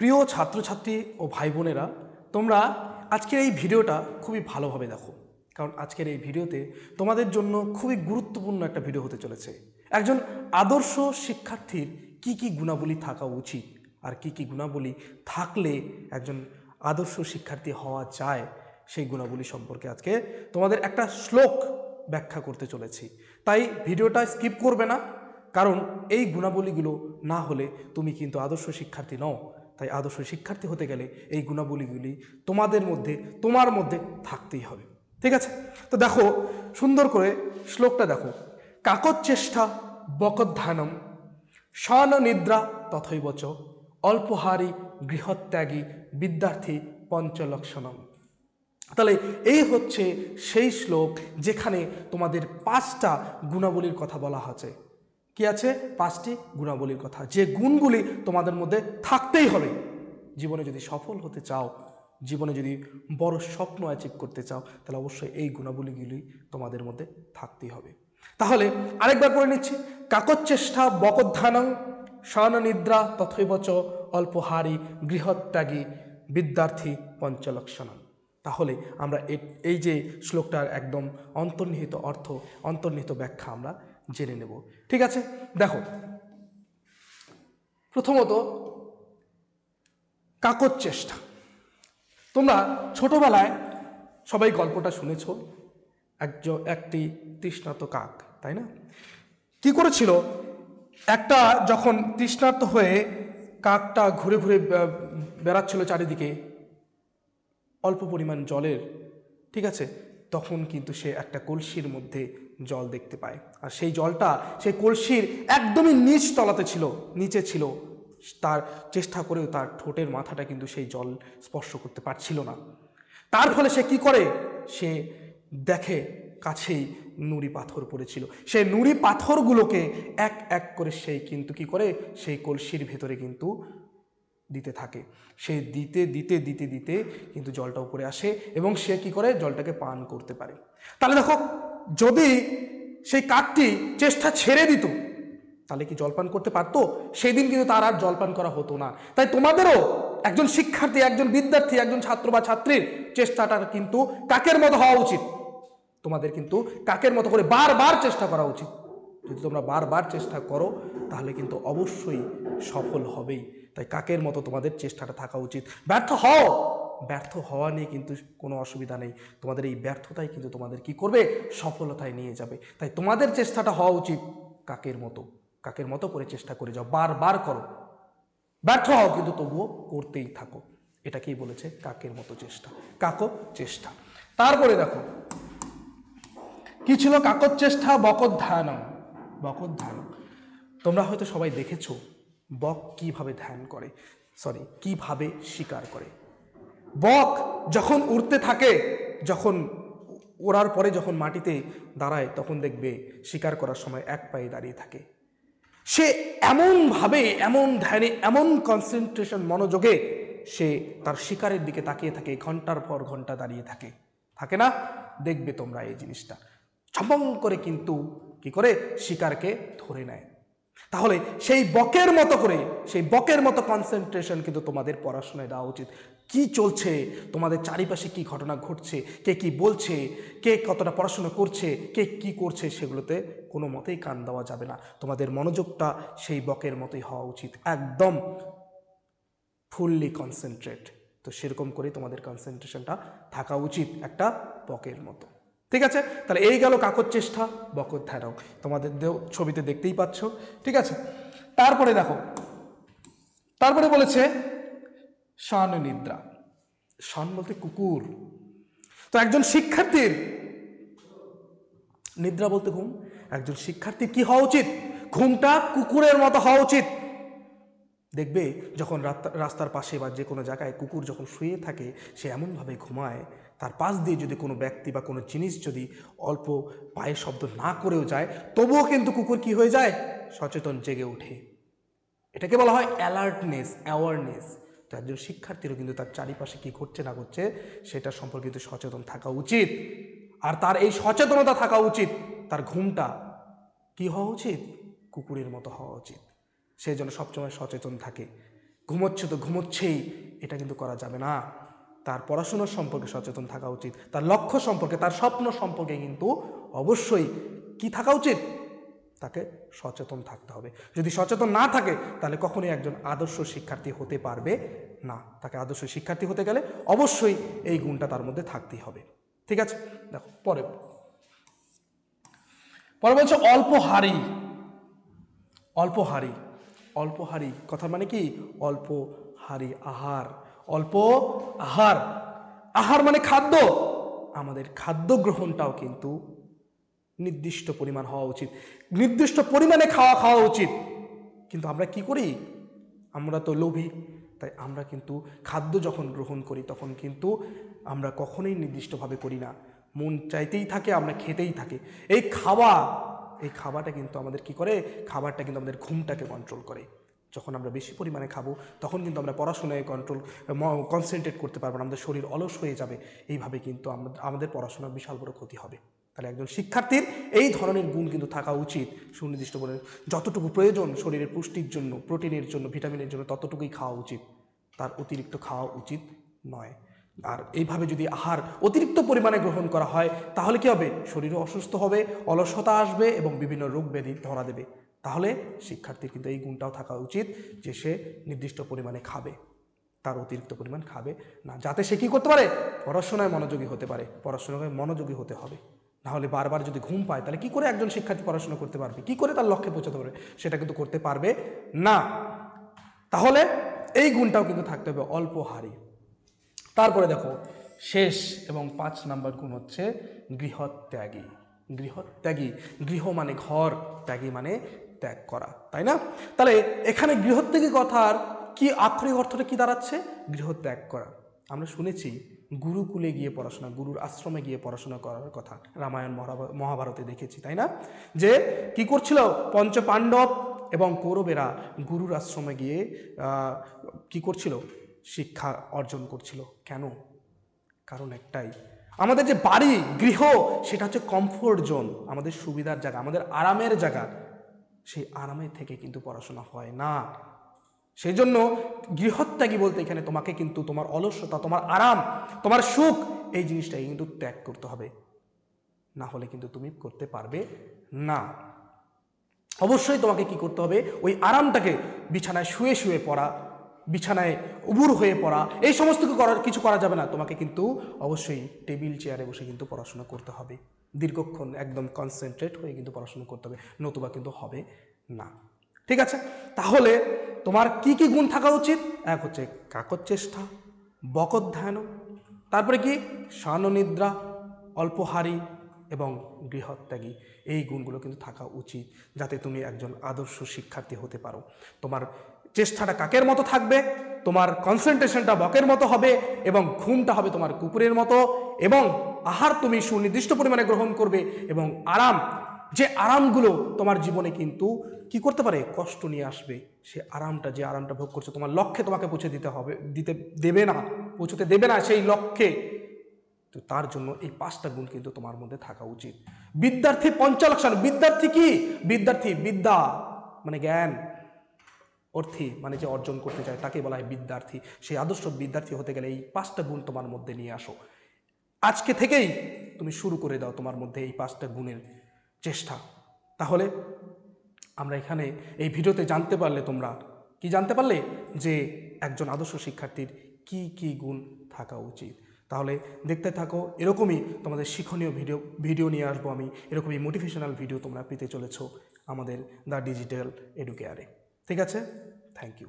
প্রিয় ছাত্রছাত্রী ও ভাই বোনেরা তোমরা আজকের এই ভিডিওটা খুবই ভালোভাবে দেখো। কারণ আজকের এই ভিডিওতে তোমাদের জন্য খুবই গুরুত্বপূর্ণ একটা ভিডিও হতে চলেছে। একজন আদর্শ শিক্ষার্থীর কি কি গুণাবলী থাকা উচিত আর কি কি গুণাবলী থাকলে একজন আদর্শ শিক্ষার্থী হওয়া যায়, সেই গুণাবলী সম্পর্কে আজকে তোমাদের একটা শ্লোক ব্যাখ্যা করতে চলেছি। তাই ভিডিওটা স্কিপ করবে না, কারণ এই গুণাবলীগুলো না হলে তুমি কিন্তু আদর্শ শিক্ষার্থী নও। তাই আদর্শ শিক্ষার্থী হতে গেলে এই গুণাবলীগুলি তোমাদের মধ্যে, তোমার মধ্যে থাকতেই হবে। ঠিক আছে? তো দেখো, সুন্দর করে শ্লোকটা দেখো। কাকত চেষ্টা বকধ্যানম শন নিদ্রা তথৈবচ, অল্পহারী গৃহত্যাগী বিদ্যার্থী পঞ্চলক্ষণম। তাহলে এই হচ্ছে সেই শ্লোক যেখানে তোমাদের পাঁচটা গুণাবলীর কথা বলা আছে কি আছে? পাঁচটি গুণাবলীর কথা। যে গুণগুলি তোমাদের মধ্যে থাকতেই হবে। জীবনে যদি সফল হতে চাও, জীবনে যদি বড় স্বপ্ন অ্যাচিভ করতে চাও, তাহলে অবশ্যই এই গুণাবলীগুলি তোমাদের মধ্যে থাকতেই হবে। তাহলে আরেকবার করে নিচ্ছি। কাকচ্চেষ্টা বকধ্যানং শয়ননিদ্রা তথৈবচ অল্পহারী গৃহত্যাগী বিদ্যার্থী পঞ্চলক্ষণম তাহলে আমরা এই যে শ্লোকটার একদম অন্তর্নিহিত অর্থ, অন্তর্নিহিত ব্যাখ্যা আমরা জেনে নেব। ঠিক আছে? দেখো। প্রথমত কাকর চেষ্টা। তোমরা ছোটবেলায় সবাই গল্পটা শুনেছ, একজন, একটি তৃষ্ণার্ত কাক, তাই না? কি করেছিল? একটা যখন তৃষ্ণার্ত হয়ে কাকটা ঘুরে ঘুরে বেড়াচ্ছিল চারিদিকে, অল্প পরিমাণ জলের, ঠিক আছে? তখন কিন্তু সে একটা কলসির মধ্যে জল দেখতে পায়। আর সেই জলটা, সেই কলসির একদমই নিচ তলাতে ছিল, নিচে ছিল। তার চেষ্টা করেও তার ঠোঁটের মাথাটা কিন্তু সেই জল স্পর্শ করতে পারছিল না। তার ফলে সে কি করে? সে দেখে কাছেই নুড়ি পাথর পড়েছিল। সেই নুড়ি পাথরগুলোকে এক এক করে সেই কিন্তু কি করে? সেই কলসির ভেতরে কিন্তু দিতে থাকে। সে দিতে দিতে দিতে দিতে কিন্তু জলটা উপরে আসে এবং সে কি করে? জলটাকে পান করতে পারে। তাহলে দেখো যদি সেই কাকটি চেষ্টা ছেড়ে দিত, তাহলে কি জলপান করতে পারতো? সেই দিন কিন্তু তার আর জলপান করা হতো না। তাই তোমাদেরও একজন শিক্ষার্থী, একজন বিদ্যার্থী, একজন ছাত্র বা ছাত্রীর চেষ্টাটা কিন্তু কাকের মতো হওয়া উচিত। তোমাদের কিন্তু কাকের মতো করে বারবার চেষ্টা করা উচিত। যদি তোমরা বারবার চেষ্টা করো, তাহলে কিন্তু অবশ্যই সফল হবেই। তাই কাকের মতো তোমাদের চেষ্টাটা থাকা উচিত। ব্যর্থ হও! ব্যর্থ হওয়া নিয়ে কিন্তু কোনো অসুবিধা নেই। তোমাদের এই ব্যর্থতাই কিন্তু তোমাদের কি করবে? সফলতায় নিয়ে যাবে। তাই তোমাদের চেষ্টাটা হওয়া উচিত কাকের মতো। কাকের মতো করে চেষ্টা করে যাও। বারবার করো। ব্যর্থ হও কিন্তু তবুও করতেই থাকো। এটাকেই বলেছে কাকের মতো চেষ্টা। কাকো চেষ্টা। তারপরে দেখো, কি ছিল কাকত চেষ্টা? বকত ধ্যানম বকত ধ্যানম তোমরা হয়তো সবাই দেখেছ বক কীভাবে ধ্যান করে? সরি কীভাবে শিকার করে? বক যখন উড়তে থাকে, যখন ওড়ার পরে যখন মাটিতে দাঁড়ায়, তখন দেখবে শিকার করার সময় এক পায়ে দাঁড়িয়ে থাকে। সে এমনভাবে, এমন ধ্যানে, এমন কনসেন্ট্রেশন মনোযোগে সে তার শিকারের দিকে তাকিয়ে থাকে, ঘণ্টার পর ঘণ্টা দাঁড়িয়ে থাকে। থাকে না? দেখবে তোমরা এই জিনিসটা। ছপং করে কিন্তু কি করে? শিকারকে ধরে নেয়। তাহলে সেই বকের মতো করে, সেই বকের মতো কনসেন্ট্রেশন কিন্তু তোমাদের পড়াশোনায় দেওয়া উচিত। কি চলছে? তোমাদের চারিপাশে কি ঘটনা ঘটছে? কে কি বলছে? কে কতটা পড়াশোনা করছে? কে কি করছে? সেগুলোতে কোনো মতেই কান দেওয়া যাবে না। তোমাদের মনোযোগটা সেই বকের মতোই হওয়া উচিত। একদম ফুললি কনসেন্ট্রেট তো সেরকম করে তোমাদের কনসেন্ট্রেশনটা থাকা উচিত একটা বকের মতো। ঠিক আছে? তাহলে এই গেল কাকর চেষ্টা, বকর ধ্যানক তোমাদের ছবিতে দেখতেই পাচ্ছ, ঠিক আছে? তারপরে দেখো, তারপরে বলেছে, শন নিদ্রা। শন বলতে কুকুর। তো একজন শিক্ষার্থীর নিদ্রা বলতে ঘুম। একজন শিক্ষার্থীর কি হওয়া উচিত? ঘুমটা কুকুরের মতো হওয়া উচিত। দেখবে, যখন রাস্তার পাশে বা যে কোনো জায়গায় কুকুর যখন শুয়ে থাকে, সে এমনভাবে ঘুমায় তার পাশ দিয়ে যদি কোনো ব্যক্তি বা কোনো জিনিস যদি অল্প পায়ে শব্দ না করেও যায়, তবুও কিন্তু কুকুর কি হয়ে যায়? সচেতন জেগে ওঠে। এটাকে বলা হয় অ্যালার্টনেস অ্যাওয়ারনেস তো একজন শিক্ষার্থীরও কিন্তু তার চারিপাশে কি ঘটছে না ঘটছে, সেটা সম্পর্কে কিন্তু সচেতন থাকা উচিত। আর তার এই সচেতনতা থাকা উচিত, তার ঘুমটা কি হওয়া উচিত? কুকুরের মতো হওয়া উচিত। সে যেন সবসময় সচেতন থাকে। ঘুমোচ্ছে তো ঘুমোচ্ছেই, এটা কিন্তু করা যাবে না। তার পড়াশোনার সম্পর্কে সচেতন থাকা উচিত। তার লক্ষ্য সম্পর্কে, তার স্বপ্ন সম্পর্কে কিন্তু অবশ্যই কি থাকা উচিত? তাকে সচেতন থাকতে হবে। যদি সচেতন না থাকে, তাহলে কখনোই একজন আদর্শ শিক্ষার্থী হতে পারবে না। তাকে আদর্শ শিক্ষার্থী হতে গেলে অবশ্যই এই গুণটা তার মধ্যে থাকতেই হবে। ঠিক আছে? দেখো, পরে। পরে বলছে অল্প হারি অল্প হারি অল্প হারি কথা মানে কি? অল্প হারি আহার। অল্প আহার। আহার মানে খাদ্য। আমাদের খাদ্য গ্রহণটাও কিন্তু নির্দিষ্ট পরিমাণ হওয়া উচিত। নির্দিষ্ট পরিমাণে খাওয়া খাওয়া উচিত। কিন্তু আমরা কি করি? আমরা তো লোভী। তাই আমরা কিন্তু খাদ্য যখন গ্রহণ করি, তখন কিন্তু আমরা কখনোই নির্দিষ্টভাবে করি না। মন চাইতেই থাকে, আমরা খেতেই থাকি। এই খাওয়া, এই খাওয়াটা কিন্তু আমাদের কি করে? খাবারটা কিন্তু আমাদের ঘুমটাকে কন্ট্রোল করে। যখন আমরা বেশি পরিমাণে খাব, তখন কিন্তু আমরা পড়াশোনায় কন্ট্রোল কনসেন্ট্রেট করতে পারব না, আমাদের শরীর অলস হয়ে যাবে। এইভাবে কিন্তু আমাদের পড়াশোনার বিশাল বড় ক্ষতি হবে। তাহলে একজন শিক্ষার্থীর এই ধরনের গুণ কিন্তু থাকা উচিত। সুনির্দিষ্ট বলে, যতটুকু প্রয়োজন শরীরের পুষ্টির জন্য, প্রোটিনের জন্য, ভিটামিনের জন্য, ততটুকুই খাওয়া উচিত। তার অতিরিক্ত খাওয়া উচিত নয়। আর এইভাবে যদি আহার অতিরিক্ত পরিমাণে গ্রহণ করা হয়, তাহলে কি হবে? শরীরও অসুস্থ হবে, অলসতা আসবে এবং বিভিন্ন রোগ ব্যাধি ধরা দেবে। তাহলে শিক্ষার্থীর কিন্তু এই গুণটাও থাকা উচিত যে সে নির্দিষ্ট পরিমাণে খাবে, তার অতিরিক্ত পরিমাণ খাবে না। যাতে সে কী করতে পারে? পড়াশোনায় মনোযোগী হতে পারে পড়াশোনায় মনোযোগী হতে হবে। নাহলে বারবার যদি ঘুম পায়, তাহলে কি করে একজন শিক্ষার্থী পড়াশোনা করতে পারবে? কি করে তার লক্ষ্যে পৌঁছাতে পারবে? সেটা কিন্তু করতে পারবে না। তাহলে এই গুণটাও কিন্তু থাকতে হবে অল্প হারি। তারপরে দেখো, শেষ এবং পাঁচ নাম্বার গুণ হচ্ছে গৃহত্যাগী। গৃহত্যাগী, গৃহ মানে ঘর, ত্যাগী মানে ত্যাগ করা, তাই না? তাহলে এখানে গৃহত্যাগী কথার কি আক্ষরিক অর্থটা কি দাঁড়াচ্ছে? গৃহত্যাগ করা। আমরা শুনেছি, গুরুকুলে গিয়ে পড়াশোনা, গুরুর আশ্রমে গিয়ে পড়াশোনা করার কথা, রামায়ণ মহাভা- মহাভারতে দেখেছি, তাই না? যে কি করছিল? পঞ্চ পাণ্ডব এবং কৌরবেরা গুরুর আশ্রমে গিয়ে কি করছিল? শিক্ষা অর্জন করছিল। কেন? কারণ একটাই, আমাদের যে বাড়ি, গৃহ, সেটা হচ্ছে কমফোর্ট জোন আমাদের সুবিধার জায়গা, আমাদের আরামের জায়গা। সেই আরামের থেকে কিন্তু পড়াশোনা হয় না। সেই জন্য গৃহত্যাগী বলতে এখানে তোমাকে কিন্তু তোমার অলসতা, তোমার আরাম, তোমার সুখ, এই জিনিসটাই কিন্তু ত্যাগ করতে হবে। না হলে কিন্তু তুমি করতে পারবে না। অবশ্যই তোমাকে কি করতে হবে? ওই আরামটাকে বিছানায় শুয়ে শুয়ে পড়া, বিছানায় উবুর হয়ে পড়া, এই সমস্ত করার, কিছু করা যাবে না। তোমাকে কিন্তু অবশ্যই টেবিল, চেয়ারে বসে কিন্তু পড়াশোনা করতে হবে। দীর্ঘক্ষণ একদম কনসেন্ট্রেট হয়ে কিন্তু পড়াশোনা করতে হবে, নতুবা কিন্তু হবে না। ঠিক আছে? তাহলে তোমার কি কি গুণ থাকা উচিত? এক হচ্ছে কাকত চেষ্টা বকত ধ্যান তারপরে কি? শাননিদ্রা অল্পহারী এবং গৃহত্যাগী, এই গুণগুলো কিন্তু থাকা উচিত যাতে তুমি একজন আদর্শ শিক্ষার্থী হতে পারো। তোমার চেষ্টাটা কাকের মতো থাকবে? তোমার কনসেন্ট্রেশনটা বকের মতো হবে এবং ঘুমটা হবে তোমার কুকুরের মতো এবং আহার তুমি সুনির্দিষ্ট পরিমাণে গ্রহণ করবে এবং আরাম, যে আরামগুলো তোমার জীবনে কিন্তু কি করতে পারে? কষ্ট নিয়ে আসবে। সে আরামটা, যে আরামটা ভোগ করছ, তোমার লক্ষ্যে তোমাকে পৌঁছে দিতে হবে, দিতে দেবে না, পৌঁছতে দেবে না সেই লক্ষ্যে। তো তার জন্য এই পাঁচটা গুণ কিন্তু তোমার মধ্যে থাকা উচিত। বিদ্যার্থী পঞ্চলক্ষণ, বিদ্যার্থী কি? বিদ্যার্থী বিদ্যা মানে জ্ঞান। অর্থী মানে যে অর্জন করতে চায়, তাকে বলা হয় বিদ্যার্থী। সেই আদর্শ বিদ্যার্থী হতে গেলে এই পাঁচটা গুণ তোমার মধ্যে নিয়ে আসো। আজকে থেকেই তুমি শুরু করে দাও তোমার মধ্যে এই পাঁচটা গুণের চেষ্টা। তাহলে আমরা এখানে এই ভিডিওতে জানতে পারলে তোমরা, কি জানতে পারলে? যে একজন আদর্শ শিক্ষার্থীর কি কি গুণ থাকা উচিত। তাহলে দেখতে থাকো, এরকমই তোমাদের শিক্ষণীয় ভিডিও ভিডিও নিয়ে আসব আমি। এরকমই মোটিভেশনাল ভিডিও তোমরা পেতে চলেছ আমাদের দ্য ডিজিটাল এডুকেয়ারে। ঠিক আছে? Thank you